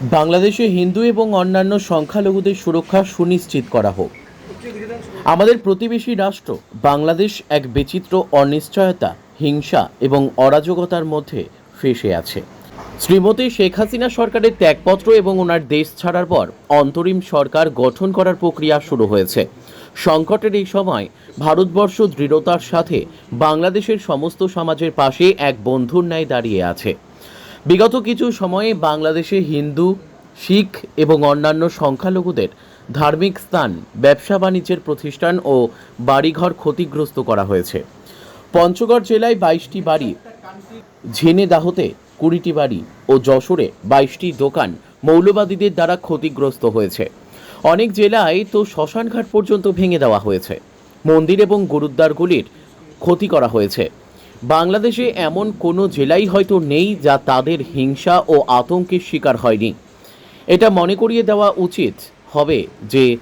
বাংলাদেশে হিন্দু এবং অন্যান্য সংখ্যালঘুদের সুরক্ষা সুনিশ্চিত করা হোক। আমাদের প্রতিবেশী রাষ্ট্র, বাংলাদেশ এক বিচিত্র অনিশ্চয়তা, হিংসা এবং অরাজকতার মধ্যে ফেসে আছে। শ্রীমতী শেখ হাসিনা সরকারের ত্যাগপত্র এবং ওনার দেশ ছাড়ার পর অন্তরিম সরকার গঠন করার প্রক্রিয়া শুরু হয়েছে। সংকটের এই সময় ভারতবর্ষ দৃঢ়তার সাথে বাংলাদেশের সমস্ত সমাজের পাশে এক বন্ধুর ন্যায় দাঁড়িয়ে আছে। বিগত কিছু সময়ে বাংলাদেশে হিন্দু, শিখ এবং অন্যান্য সংখ্যালঘুদের ধার্মিক স্থান, ব্যবসা বাণিজ্যের প্রতিষ্ঠান ও বাড়িঘর ক্ষতিগ্রস্ত করা হয়েছে। পঞ্চগড় জেলায় বাইশটি বাড়ি ঝিনেদাহতে কুড়িটি বাড়ি ও যশোরে বাইশটি দোকান মৌলবাদীদের দ্বারা ক্ষতিগ্রস্ত হয়েছে। অনেক জেলায় তো শ্মশানঘাট পর্যন্ত ভেঙে দেওয়া হয়েছে। মন্দির এবং গুরুদ্বারগুলির ক্ষতি করা হয়েছে। বাংলাদেশে এমন কোনো জেলাই হয়তো নেই যা তাদের হিংসা ও আতঙ্কের শিকার হয়নি। এটা মনে করিয়ে দেওয়া উচিত হবে যে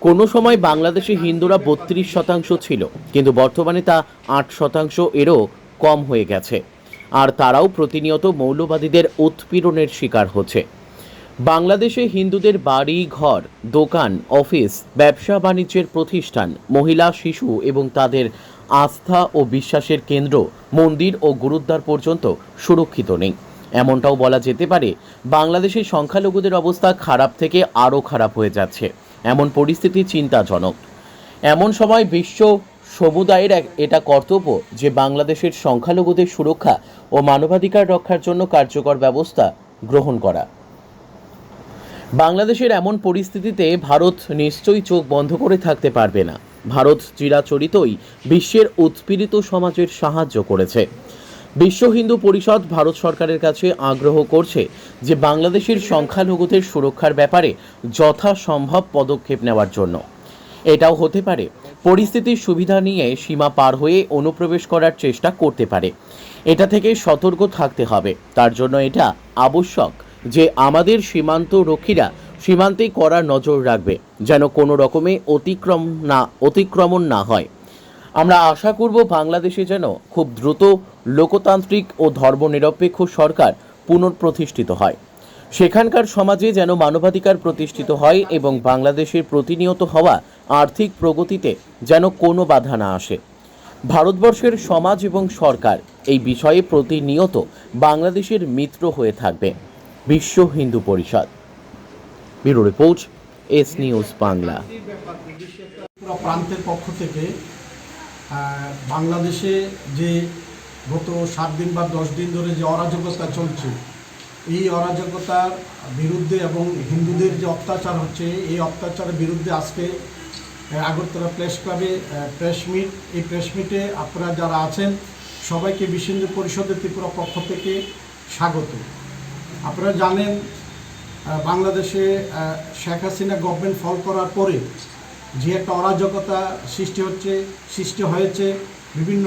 কোনো সময় বাংলাদেশে হিন্দুরা বত্রিশ শতাংশ ছিল, কিন্তু বর্তমানে তা আট শতাংশ এরও কম হয়ে গেছে। আর তারাও প্রতিনিয়ত মৌলবাদীদের উৎপীড়নের শিকার হচ্ছে। বাংলাদেশে হিন্দুদের বাড়ি, ঘর, দোকান, অফিস ব্যবসা বাণিজ্যের প্রতিষ্ঠান, মহিলা, শিশু এবং তাদের আস্থা ও বিশ্বাসের কেন্দ্র মন্দির ও গুরুদ্বার পর্যন্ত সুরক্ষিত নেই। এমনটাও বলা যেতে পারে, বাংলাদেশের সংখ্যালঘুদের অবস্থা খারাপ থেকে আরও খারাপ হয়ে যাচ্ছে। এমন পরিস্থিতি চিন্তাজনক। এমন সময় বিশ্ব সমুদায়ের এটা কর্তব্য যে বাংলাদেশের সংখ্যালঘুদের সুরক্ষা ও মানবাধিকার রক্ষার জন্য কার্যকর ব্যবস্থা গ্রহণ করা। বাংলাদেশের এমন পরিস্থিতিতে ভারত নিশ্চয়ই চোখ বন্ধ করে থাকতে পারবে না। ভারত চিরাচরিতই বিশ্বের উৎপীড়িত সমাজের সাহায্য করেছে। বিশ্ব হিন্দু পরিষদ ভারত সরকারের কাছে আগ্রহ করছে যে বাংলাদেশের সংখ্যালঘুদের সুরক্ষার ব্যাপারে যথাসম্ভব পদক্ষেপ নেওয়ার জন্য। এটাও হতে পারে, পরিস্থিতির সুবিধা নিয়ে সীমা পার হয়ে অনুপ্রবেশ করার চেষ্টা করতে পারে। এটা থেকে সতর্ক থাকতে হবে। তার জন্য এটা আবশ্যক যে আমাদের সীমান্ত রক্ষীরা সীমান্তে কড়া নজর রাখবে, যেন কোনো রকমে অতিক্রম না, অতিক্রমণ না হয়। আমরা আশা করব বাংলাদেশে যেন খুব দ্রুত লোকতান্ত্রিক ও ধর্মনিরপেক্ষ সরকার পুনঃপ্রতিষ্ঠিত হয়। সেখানকার সমাজে যেন মানবাধিকার প্রতিষ্ঠিত হয় এবং বাংলাদেশের প্রতিনিয়ত হওয়া আর্থিক প্রগতিতে যেন কোনো বাধা না আসে। ভারতবর্ষের সমাজ এবং সরকার এই বিষয়ে প্রতিনিয়ত বাংলাদেশের মিত্র হয়ে থাকবে। বিশ্ব Hindu Parishad. Bureau report, S news Bangla. পুরো প্রান্তের পক্ষ থেকে বাংলাদেশে যে গত সাত দিন বা দশ দিন ধরে যে অরাজকতা চলছে, এই অরাজকতার বিরুদ্ধে এবং হিন্দুদের যে অত্যাচার হচ্ছে, এই অত্যাচারের বিরুদ্ধে আজকে আগরতলা প্রেস ক্লাবে প্রেস মিট, এই প্রেস মিটে আপনারা যারা আছেন, সবাইকে বিশ্ব পরিষদের ত্রিপুরা পক্ষ থেকে স্বাগত। আপনারা জানেন বাংলাদেশে শেখ হাসিনা গভর্নমেন্ট ফল করার পরে যে একটা অরাজকতা সৃষ্টি হচ্ছে, সৃষ্টি হয়েছে, বিভিন্ন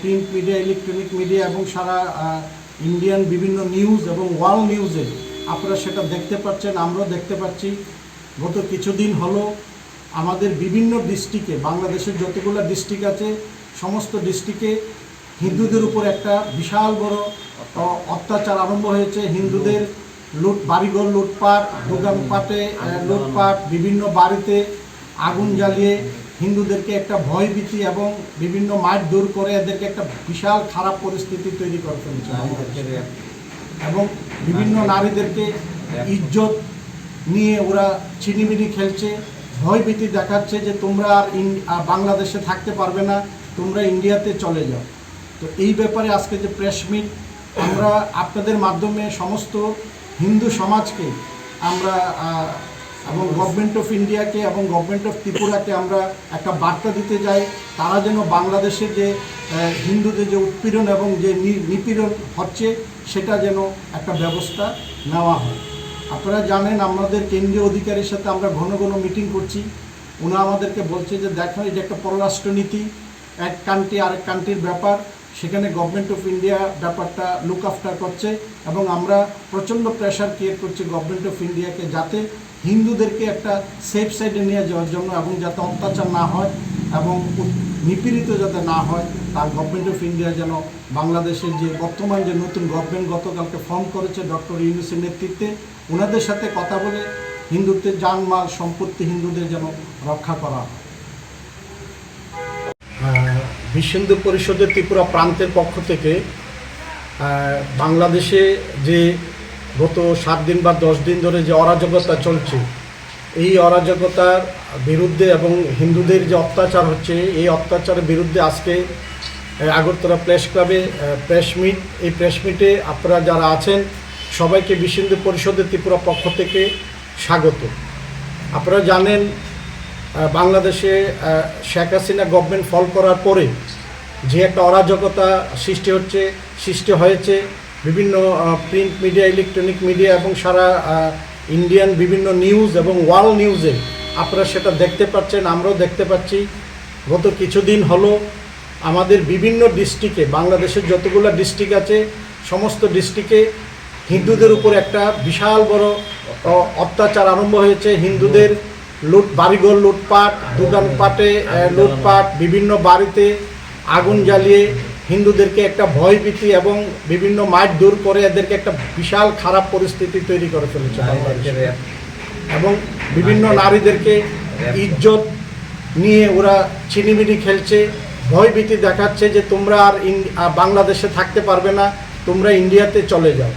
প্রিন্ট মিডিয়া ইলেকট্রনিক মিডিয়া এবং সারা ইন্ডিয়ান বিভিন্ন নিউজ এবং ওয়ার্ল্ড নিউজে আপনারা সেটা দেখতে পাচ্ছেন, আমরাও দেখতে পাচ্ছি। গত কিছুদিন হলো আমাদের বিভিন্ন ডিস্ট্রিক্টে বাংলাদেশের যতগুলো ডিস্ট্রিক্ট আছে, সমস্ত ডিস্ট্রিক্টে হিন্দুদের উপর একটা বিশাল বড় অত্যাচার আরম্ভ হয়েছে। হিন্দুদের লুট, বাড়িঘর লুটপাট দোকানপাটে লুটপাট, বিভিন্ন বাড়িতে আগুন জ্বালিয়ে হিন্দুদেরকে একটা ভয়ভীতি এবং বিভিন্ন মাঠ দূর করে এদেরকে একটা বিশাল খারাপ পরিস্থিতি তৈরি করে ফেলছে। এবং বিভিন্ন নারীদেরকে ইজ্জত নিয়ে ওরা ছিনিমিনি খেলছে, ভয়ভীতি দেখাচ্ছে যে তোমরা আর বাংলাদেশে থাকতে পারবে না, তোমরা ইন্ডিয়াতে চলে যাও তো এই ব্যাপারে আজকে যে প্রেস মিট আমরা আপনাদের মাধ্যমে সমস্ত হিন্দু সমাজকে আমরা এবং গভর্নমেন্ট অফ ইন্ডিয়াকে এবং গভর্নমেন্ট অফ ত্রিপুরাকে আমরা একটা বার্তা দিতে যাই, তারা যেন বাংলাদেশের যে হিন্দুদের যে উৎপীড়ন এবং যে নিপীড়ন হচ্ছে, সেটা যেন একটা ব্যবস্থা নেওয়া হয়। আপনারা জানেন, আমাদের কেন্দ্রীয় অধিকারীর সাথে আমরা ঘন ঘন মিটিং করছি। ওনা আমাদেরকে বলছে যে, দেখো এটা একটা পররাষ্ট্রনীতি, এক কান্ট্রি আরেক কান্ট্রির ব্যাপার সেখানে গভর্নমেন্ট অফ ইন্ডিয়া ব্যাপারটা লুক আফটার করছে এবং আমরা প্রচণ্ড প্রেশার ক্রিয়েট করছি গভর্নমেন্ট অফ ইন্ডিয়াকে যাতে হিন্দুদেরকে একটা সেফ সাইডে নিয়ে যাওয়ার জন্য এবং যাতে অত্যাচার না হয় এবং নিপীড়িত যাতে না হয়, তার গভর্নমেন্ট অফ ইন্ডিয়া যেন বাংলাদেশের যে বর্তমান যে নতুন গভর্নমেন্ট গতকালকে ফর্ম করেছে ডক্টর ইউনুসের নেতৃত্বে ওনাদের সাথে কথা বলে হিন্দুত্বের জানমাল, সম্পত্তি হিন্দুদের যেন রক্ষা করা হয়। হিন্দু পরিষদের ত্রিপুরা প্রান্তের পক্ষ থেকে বাংলাদেশে যে গত সাত দিন বা দশ দিন ধরে যে অরাজকতা চলছে, এই অরাজকতার বিরুদ্ধে এবং হিন্দুদের যে অত্যাচার হচ্ছে, এই অত্যাচারের বিরুদ্ধে আজকে আগরতলা প্রেস ক্লাবে প্রেস মিট, এই প্রেস মিটে আপনারা যারা আছেন, সবাইকে বিশ্ব হিন্দু পরিষদের ত্রিপুরা পক্ষ থেকে স্বাগত। আপনারা জানেন বাংলাদেশে শেখ হাসিনা গভর্নমেন্ট ফল করার পরে যে একটা অরাজকতা সৃষ্টি হচ্ছে, সৃষ্টি হয়েছে, বিভিন্ন প্রিন্ট মিডিয়া ইলেকট্রনিক মিডিয়া এবং সারা ইন্ডিয়ান বিভিন্ন নিউজ এবং ওয়ার্ল্ড নিউজে আপনারা সেটা দেখতে পাচ্ছেন, আমরাও দেখতে পাচ্ছি। গত কিছুদিন হলো আমাদের বিভিন্ন ডিস্ট্রিক্টে বাংলাদেশের যতগুলো ডিস্ট্রিক্ট আছে, সমস্ত ডিস্ট্রিক্টে হিন্দুদের উপর একটা বিশাল বড় অত্যাচার আরম্ভ হয়েছে। হিন্দুদের লুট বাড়িঘর লুটপাট দোকানপাটে লুটপাট বিভিন্ন বাড়িতে আগুন জ্বালিয়ে হিন্দুদেরকে একটা ভয়ভীতি এবং বিভিন্ন মাঠ দূর করে এদেরকে একটা বিশাল খারাপ পরিস্থিতি তৈরি করে ফেলেছে। এবং বিভিন্ন নারীদেরকে ইজ্জত নিয়ে ওরা চিনিমিনি খেলছে ভয়ভীতি দেখাচ্ছে যে তোমরা আর বাংলাদেশে থাকতে পারবে না তোমরা ইন্ডিয়াতে চলে যাও।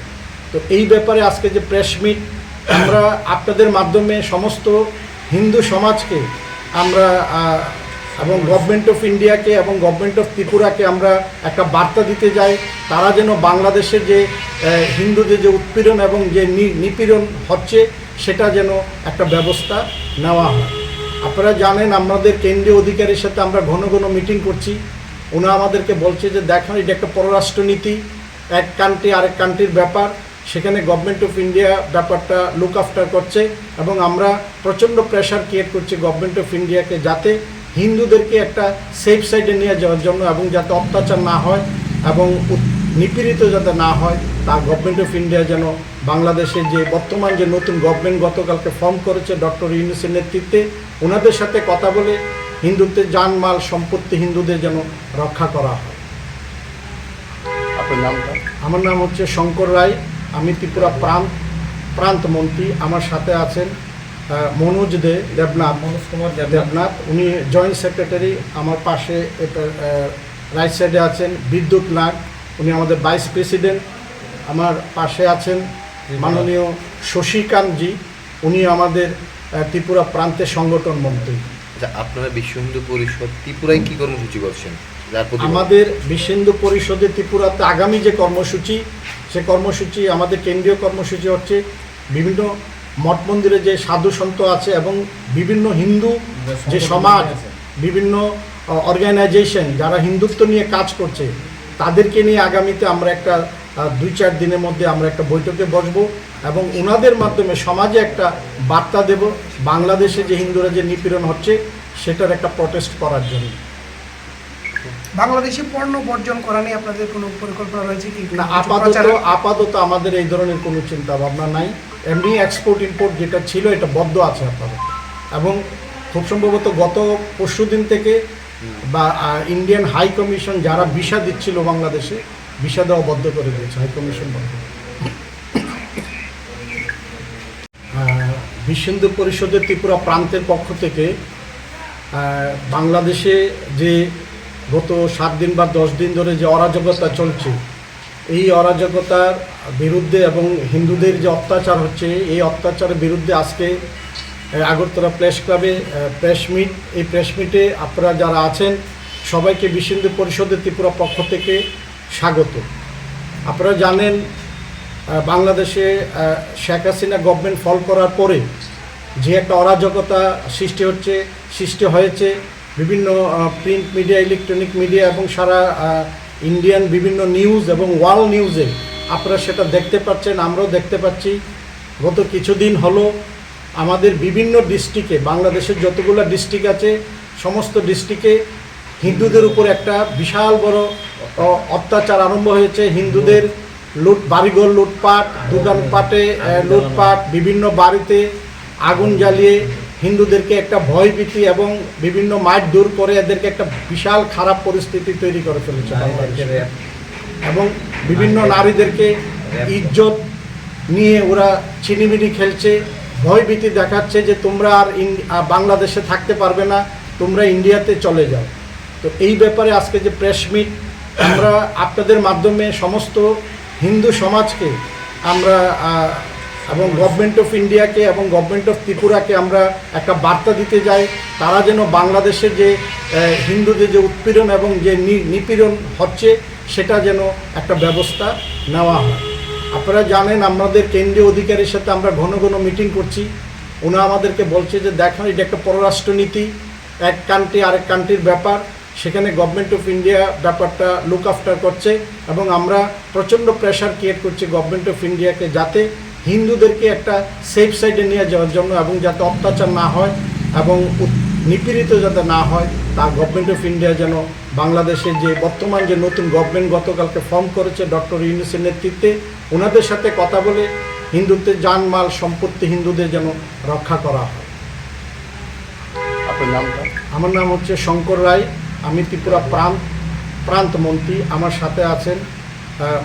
তো এই ব্যাপারে আজকে যে প্রেস মিট আমরা আপনাদের মাধ্যমে সমস্ত হিন্দু সমাজকে আমরা এবং গভর্নমেন্ট অফ ইন্ডিয়াকে এবং গভর্নমেন্ট অফ ত্রিপুরাকে আমরা একটা বার্তা দিতে যাই, তারা যেন বাংলাদেশে যে হিন্দুদের যে উৎপীড়ন এবং যে নিপীড়ন হচ্ছে, সেটা যেন একটা ব্যবস্থা নেওয়া হয়। আপনারা জানেন, আমাদের কেন্দ্রীয় অধিকারীর সাথে আমরা ঘন ঘন মিটিং করছি। ওনা আমাদেরকে বলছে যে, দেখেন, এটা একটা পররাষ্ট্রনীতি, এক কান্ট্রি আরেক কান্ট্রির ব্যাপার। সেখানে গভর্নমেন্ট অফ ইন্ডিয়া ব্যাপারটা লুক আফটার করছে এবং আমরা প্রচণ্ড প্রেশার ক্রিয়েট করছি গভর্নমেন্ট অফ ইন্ডিয়াকে যাতে হিন্দুদেরকে একটা সেফ সাইডে নিয়ে যাওয়ার জন্য এবং যাতে অত্যাচার না হয় এবং নিপীড়িত যাতে না হয় তা গভর্নমেন্ট অফ ইন্ডিয়া যেন বাংলাদেশের যে বর্তমান যে নতুন গভর্নমেন্ট গতকালকে ফর্ম করেছে ডক্টর ইউনুসের নেতৃত্বে ওনাদের সাথে কথা বলে হিন্দুত্বের জানমাল সম্পত্তি হিন্দুদের যেন রক্ষা করা হয়। আপনার নামটা? আমার নাম হচ্ছে শঙ্কর রায়। আমি ত্রিপুরা প্রান্ত প্রান্ত মন্ত্রী। আমার সাথে আছেন মনোজ দে দেবনাথ। মনোজ কুমার দেবনাথ। উনি জয়েন্ট সেক্রেটারি আমার পাশে এটা রাইট সাইডে আছেন বিদ্যুৎ নাগ। উনি আমাদের ভাইস প্রেসিডেন্ট। আমার পাশে আছেন মাননীয় শশীকান্তজি উনি আমাদের ত্রিপুরা প্রান্তের সংগঠন মন্ত্রী। আচ্ছা আপনারা বিশ্ব হিন্দু পরিষদ ত্রিপুরায় কি কর্মসূচি করছেন? আমাদের বিশ্ব হিন্দু পরিষদে ত্রিপুরাতে আগামী যে কর্মসূচি সে কর্মসূচি আমাদের কেন্দ্রীয় কর্মসূচি হচ্ছে বিভিন্ন মঠ মন্দিরে যে সাধু সন্ত আছে এবং বিভিন্ন হিন্দু যে সমাজ বিভিন্ন অর্গানাইজেশন যারা হিন্দুত্ব নিয়ে কাজ করছে তাদেরকে নিয়ে আগামীতে আমরা একটা দুই চার দিনের মধ্যে আমরা একটা বৈঠকে বসবো এবং ওনাদের মাধ্যমে সমাজে একটা বার্তা দেব বাংলাদেশে যে হিন্দুরা যে নিপীড়ন হচ্ছে সেটার একটা প্রটেস্ট করার জন্য। বাংলাদেশে পণ্য বর্জন করা নিয়ে আপনাদের কোনো পরিকল্পনা রয়েছে কি? না আপাতত আপাতত আমাদের এই ধরনের কোনো চিন্তা ভাবনা নাই। এমনি এক্সপোর্ট ইম্পোর্ট যেটা ছিল এটা বদ্ধ আছে আপাতত। এবং খুব সম্ভবত গত পরশু দিন থেকে বা ইন্ডিয়ান হাই কমিশন যারা ভিসা দিচ্ছিল বাংলাদেশে ভিসা দেওয়া বন্ধ করে দিয়েছে হাই কমিশন বন্ধ বিশ্ব পরিষদের ত্রিপুরা প্রান্তের পক্ষ থেকে বাংলাদেশে যে গত সাত দিন বা দশ দিন ধরে যে অরাজকতা চলছে, এই অরাজকতার বিরুদ্ধে এবং হিন্দুদের যে অত্যাচার হচ্ছে, এই অত্যাচারের বিরুদ্ধে আজকে আগরতলা প্রেস ক্লাবে প্রেস মিট, এই প্রেস মিটে আপনারা যারা আছেন, সবাইকে বিশ্ব পরিষদের ত্রিপুরা পক্ষ থেকে স্বাগত। আপনারা জানেন বাংলাদেশে শেখ হাসিনা গভর্নমেন্ট ফল করার পরে যে একটা অরাজকতা সৃষ্টি হচ্ছে, সৃষ্টি হয়েছে বিভিন্ন প্রিন্ট মিডিয়া ইলেকট্রনিক মিডিয়া এবং সারা ইন্ডিয়ান বিভিন্ন নিউজ এবং ওয়ার্ল্ড নিউজে আপনারা সেটা দেখতে পাচ্ছেন, আমরাও দেখতে পাচ্ছি। গত কিছুদিন হলো আমাদের বিভিন্ন ডিস্ট্রিক্টে বাংলাদেশের যতগুলো ডিস্ট্রিক্ট আছে, সমস্ত ডিস্ট্রিক্টে হিন্দুদের উপর একটা বিশাল বড় অত্যাচার আরম্ভ হয়েছে। হিন্দুদের লুট, বাড়িঘর লুটপাট, দোকানপাটে লুটপাট, বিভিন্ন বাড়িতে আগুন জ্বালিয়ে হিন্দুদেরকে একটা ভয়ভীতি এবং বিভিন্ন মাঠ দূর করে এদেরকে একটা বিশাল খারাপ পরিস্থিতি তৈরি করে ফেলেছে। এবং বিভিন্ন নারীদেরকে ইজ্জত নিয়ে ওরা চিনিমিনি খেলছে ভয়ভীতি দেখাচ্ছে যে তোমরা আর বাংলাদেশে থাকতে পারবে না তোমরা ইন্ডিয়াতে চলে যাও। তো এই ব্যাপারে আজকে যে প্রেস মিট আমরা আপনাদের মাধ্যমে সমস্ত হিন্দু সমাজকে আমরা এবং গভর্নমেন্ট অফ ইন্ডিয়াকে এবং গভর্নমেন্ট অফ ত্রিপুরাকে আমরা একটা বার্তা দিতে যাই, তারা যেন বাংলাদেশে যে হিন্দুদের যে উৎপীড়ন এবং যে নিপীড়ন হচ্ছে, সেটা যেন একটা ব্যবস্থা নেওয়া হয়। আপনারা জানেন, আমাদের কেন্দ্রীয় অধিকারীর সাথে আমরা ঘন ঘন মিটিং করছি। ওনা আমাদেরকে বলছে যে, দেখেন, এটা একটা পররাষ্ট্রনীতি, এক কান্ট্রি আরেক কান্ট্রির ব্যাপার। সেখানে গভর্নমেন্ট অফ ইন্ডিয়া ব্যাপারটা লুক আফটার করছে এবং আমরা প্রচণ্ড প্রেশার ক্রিয়েট করছি গভর্নমেন্ট অফ ইন্ডিয়াকে যাতে হিন্দুদেরকে একটা সেফ সাইডে নিয়ে যাওয়ার জন্য এবং যাতে অত্যাচার না হয় এবং নিপীড়িত যাতে না হয় তা গভর্নমেন্ট অফ ইন্ডিয়া যেন বাংলাদেশের যে বর্তমান যে নতুন গভর্নমেন্ট গতকালকে ফর্ম করেছে ডক্টর ইউনুসের নেতৃত্বে ওনাদের সাথে কথা বলে হিন্দুত্বের জানমাল সম্পত্তি হিন্দুদের যেন রক্ষা করা হয়। আপনার নামটা? আমার নাম হচ্ছে শঙ্কর রায় আমি ত্রিপুরা প্রান্ত প্রান্ত মন্ত্রী। আমার সাথে আছেন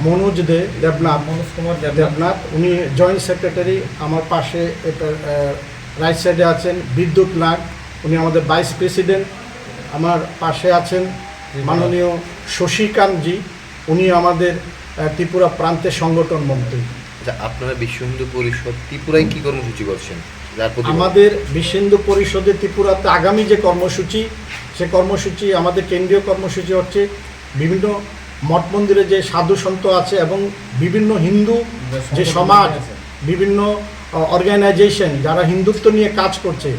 মনোজ দে দেবনাথ। মনোজ কুমার দেবনাথ। উনি জয়েন্ট সেক্রেটারি আমার পাশে এটা রাইট সাইডে আছেন বিদ্যুৎ নাগ উনি আমাদের ভাইস প্রেসিডেন্ট আমার পাশে আছেন মাননীয় শশীকান্তজি উনি আমাদের ত্রিপুরা প্রান্তের সংগঠন মন্ত্রী। আচ্ছা আপনারা বিশ্ব হিন্দু পরিষদ ত্রিপুরায় কি কর্মসূচি করছেন? আমাদের বিশ্ব হিন্দু পরিষদে ত্রিপুরাতে আগামী যে কর্মসূচি সে কর্মসূচি আমাদের কেন্দ্রীয় কর্মসূচি হচ্ছে বিভিন্ন মঠ মন্দিরে যে সাধু সন্ত আছে এবং বিভিন্ন হিন্দু যে সমাজ বিভিন্ন অর্গানাইজেশন যারা হিন্দুত্ব নিয়ে কাজ করছে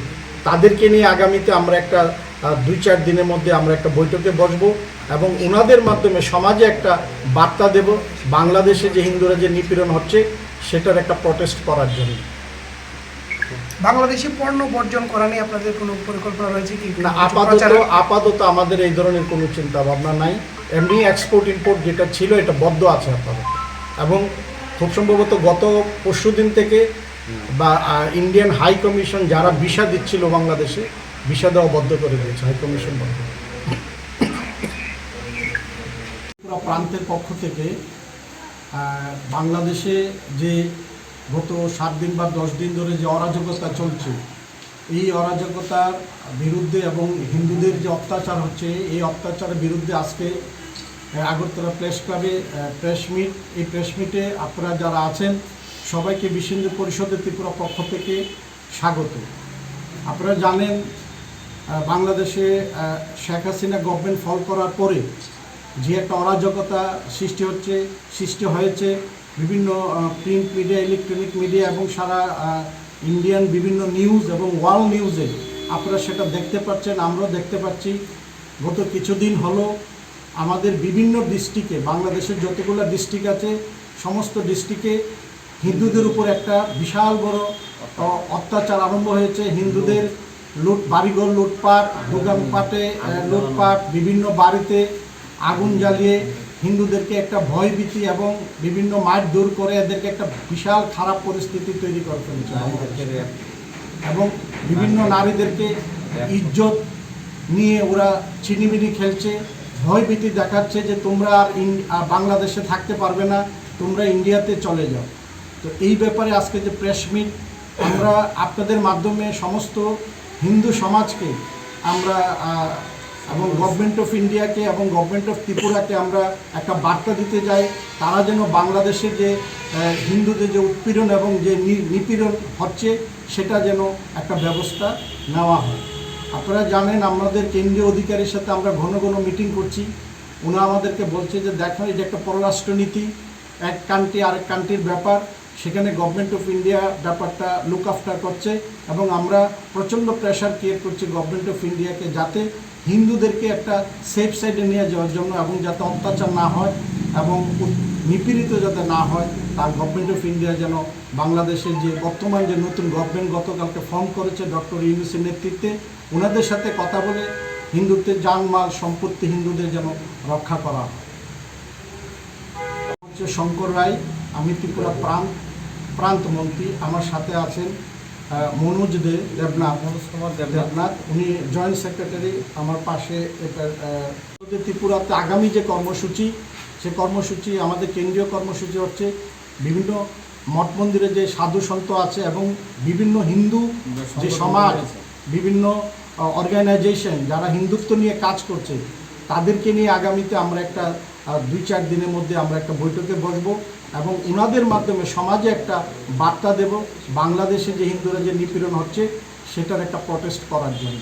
তাদেরকে নিয়ে আগামীতে আমরা একটা দুই চার দিনের মধ্যে আমরা একটা বৈঠকে বসবো এবং ওনাদের মাধ্যমে সমাজে একটা বার্তা দেব বাংলাদেশে যে হিন্দুরা যে নিপীড়ন হচ্ছে সেটার একটা প্রটেস্ট করার জন্য। বাংলাদেশে পণ্য বর্জন করা নিয়ে আপনাদের কোনো পরিকল্পনা রয়েছে কি? না আপাতত আপাতত আমাদের এই ধরনের কোনো চিন্তা ভাবনা নাই। এমনি এক্সপোর্ট ইম্পোর্ট যেটা ছিল, এটা বদ্ধ আছে আপনাদের এবং খুব সম্ভবত গত পরশু দিন থেকে বা ইন্ডিয়ান হাই কমিশন যারা ভিসা দিচ্ছিল বাংলাদেশে, ভিসা দেওয়া বন্ধ করে দিয়েছে হাই কমিশন বন্ধ পুরো প্রান্তের পক্ষ থেকে বাংলাদেশে যে গত সাত দিন বা দশ দিন ধরে যে অরাজকতা চলছে এই অরাজকতার বিরুদ্ধে এবং হিন্দুদের যে অত্যাচার হচ্ছে, এই অত্যাচারের বিরুদ্ধে আজকে আগরতলা প্রেস ক্লাবে প্রেস মিট, এই প্রেস মিটে আপনারা যারা আছেন, সবাইকে বিশ্ব হিন্দু পরিষদের ত্রিপুরা পক্ষ থেকে স্বাগত। আপনারা জানেন বাংলাদেশে শেখ হাসিনা গভর্নমেন্ট ফল করার পরে যে একটা অরাজকতা সৃষ্টি হচ্ছে, সৃষ্টি হয়েছে বিভিন্ন প্রিন্ট মিডিয়া ইলেকট্রনিক মিডিয়া এবং সারা ইন্ডিয়ান বিভিন্ন নিউজ এবং ওয়ার্ল্ড নিউজে আপনারা সেটা দেখতে পাচ্ছেন, আমরাও দেখতে পাচ্ছি। গত কিছুদিন হলো আমাদের বিভিন্ন ডিস্ট্রিক্টে বাংলাদেশের যতগুলো ডিস্ট্রিক্ট আছে, সমস্ত ডিস্ট্রিক্টে হিন্দুদের উপর একটা বিশাল বড় অত্যাচার আরম্ভ হয়েছে। হিন্দুদের লুট, বাড়িঘর লুটপাট, দোকানপাটে লুটপাট, বিভিন্ন বাড়িতে আগুন জ্বালিয়ে হিন্দুদেরকে একটা ভয়ভীতি এবং বিভিন্ন মাঠ দূর করে এদেরকে একটা বিশাল খারাপ পরিস্থিতি তৈরি করে ফেলেছে এবং বিভিন্ন নারীদেরকে ইজ্জত নিয়ে ওরা চিনিমিনি খেলছে ভয়ভীতি দেখাচ্ছে যে তোমরা আর বাংলাদেশে থাকতে পারবে না, তোমরা ইন্ডিয়াতে চলে যাও। তো এই ব্যাপারে আজকে যে প্রেস মিট আমরা আপনাদের মাধ্যমে সমস্ত হিন্দু সমাজকে আমরা এবং গভর্নমেন্ট অফ ইন্ডিয়াকে এবং গভর্নমেন্ট অফ ত্রিপুরাকে আমরা একটা বার্তা দিতে যাই তারা যেন বাংলাদেশে যে হিন্দুদের যে উৎপীড়ন এবং যে নিপীড়ন হচ্ছে, সেটা যেন একটা ব্যবস্থা নেওয়া হয়। আপনারা জানেন আমাদের কেন্দ্রীয় অধিকারীর সাথে আমরা ঘন ঘন মিটিং করছি। ওনা আমাদেরকে বলছে যে, দেখো এটা একটা পররাষ্ট্রনীতি, এক কান্ট্রি আরেক কান্ট্রির ব্যাপার সেখানে গভর্নমেন্ট অফ ইন্ডিয়া ব্যাপারটা লুক আফটার করছে এবং আমরা প্রচণ্ড প্রেশার ক্রিয়েট করছি গভর্নমেন্ট অফ ইন্ডিয়াকে যাতে হিন্দুদেরকে একটা সেফ সাইডে নিয়ে যাওয়ার জন্য এবং যাতে অত্যাচার না হয় এবং নিপীড়িত যাতে না হয়, তার গভর্নমেন্ট অফ ইন্ডিয়া যেন বাংলাদেশের যে বর্তমান যে নতুন গভর্নমেন্ট গতকালকে ফর্ম করেছে ডক্টর ইউনুসের নেতৃত্বে ওনাদের সাথে কথা বলে হিন্দুত্বের জানমাল, সম্পত্তি হিন্দুদের যেন রক্ষা করা হয়। হচ্ছে শঙ্কর রায়, আমি ত্রিপুরা প্রান্ত প্রান্ত মন্ত্রী আমার সাথে আছেন মনোজ দে দেবনাথ। দেবনাথ। উনি জয়েন্ট সেক্রেটারি আমার পাশে এটা ত্রিপুরাতে আগামী যে কর্মসূচি সে কর্মসূচি আমাদের কেন্দ্রীয় কর্মসূচি হচ্ছে বিভিন্ন মঠ মন্দিরে যে সাধু সন্ত আছে এবং বিভিন্ন হিন্দু যে সমাজ বিভিন্ন অর্গানাইজেশন যারা হিন্দুত্ব নিয়ে কাজ করছে তাদেরকে নিয়ে আগামীতে আমরা একটা দুই চার দিনের মধ্যে আমরা একটা বৈঠকে বসবো এবং ওনাদের মাধ্যমে সমাজে একটা বার্তা দেব, বাংলাদেশে যে হিন্দুরা যে নিপীড়ন হচ্ছে, সেটার একটা প্রটেস্ট করার জন্য।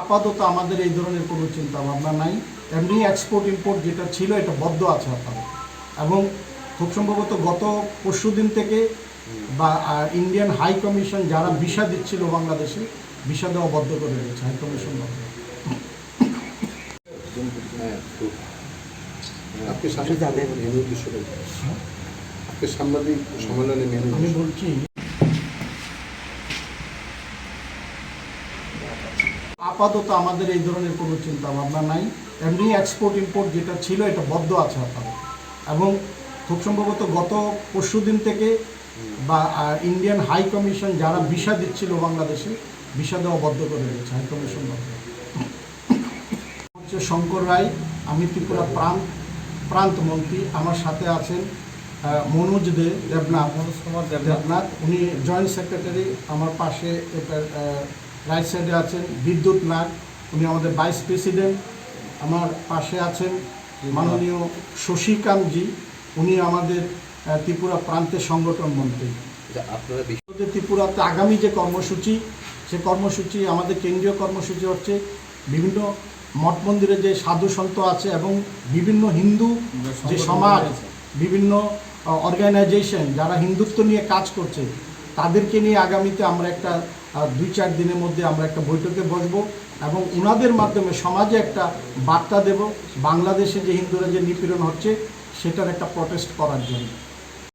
আপাতত আমাদের এই ধরনের কোনো চিন্তা ভাবনা নাই। এমনি এক্সপোর্ট ইম্পোর্ট যেটা ছিল, এটা বদ্ধ আছে আপাতত। এবং খুব সম্ভবত গত পরশু দিন থেকে বা ইন্ডিয়ান হাই কমিশন যারা ভিসা দিচ্ছিল বাংলাদেশে, ভিসা দেওয়া বদ্ধ করে দিয়েছে হাই কমিশন বদ্ধ। হ্যাঁ আপনি সাংবাদিক মেনু? আপনি সাংবাদিক সম্মেলনে মেনু আমি বলছি। আপাতত আমাদের এই ধরনের কোনো চিন্তা ভাবনা নাই। এমনি এক্সপোর্ট ইম্পোর্ট যেটা ছিল এটা বদ্ধ আছে আপাতত। এবং খুব সম্ভবত গত পরশু দিন থেকে বা ইন্ডিয়ান হাই কমিশন যারা ভিসা দিচ্ছিল বাংলাদেশে ভিসা দেওয়া বদ্ধ করে দিয়েছে। হাই কমিশন বদ্ধ। হচ্ছে শঙ্কর রায় আমি ত্রিপুরা প্রান্ত প্রান্ত মন্ত্রী আমার সাথে আছেন মনোজ দে দেবনাথ। মনোজ কুমার দেবনাথ। উনি জয়েন্ট সেক্রেটারি আমার পাশে রাইট সাইডে আছেন বিদ্যুৎ নাগ উনি আমাদের ভাইস প্রেসিডেন্ট আমার পাশে আছেন মাননীয় শশীকান্তজি উনি আমাদের ত্রিপুরা প্রান্তের সংগঠন মন্ত্রী। যা আপনারা ত্রিপুরাতে আগামী যে কর্মসূচি সে কর্মসূচি আমাদের কেন্দ্রীয় কর্মসূচি হচ্ছে বিভিন্ন মঠ মন্দিরে যে সাধু সন্ত আছে এবং বিভিন্ন হিন্দু যে সমাজ, বিভিন্ন অর্গানাইজেশন যারা হিন্দুত্ব নিয়ে কাজ করছে, তাদেরকে নিয়ে আগামীতে আমরা একটা দুই চার দিনের মধ্যে আমরা একটা বৈঠকে বসবো এবং ওনাদের মাধ্যমে সমাজে একটা বার্তা দেব, বাংলাদেশে যে হিন্দুরা যে নিপীড়ন হচ্ছে, সেটার একটা প্রটেস্ট করার জন্য।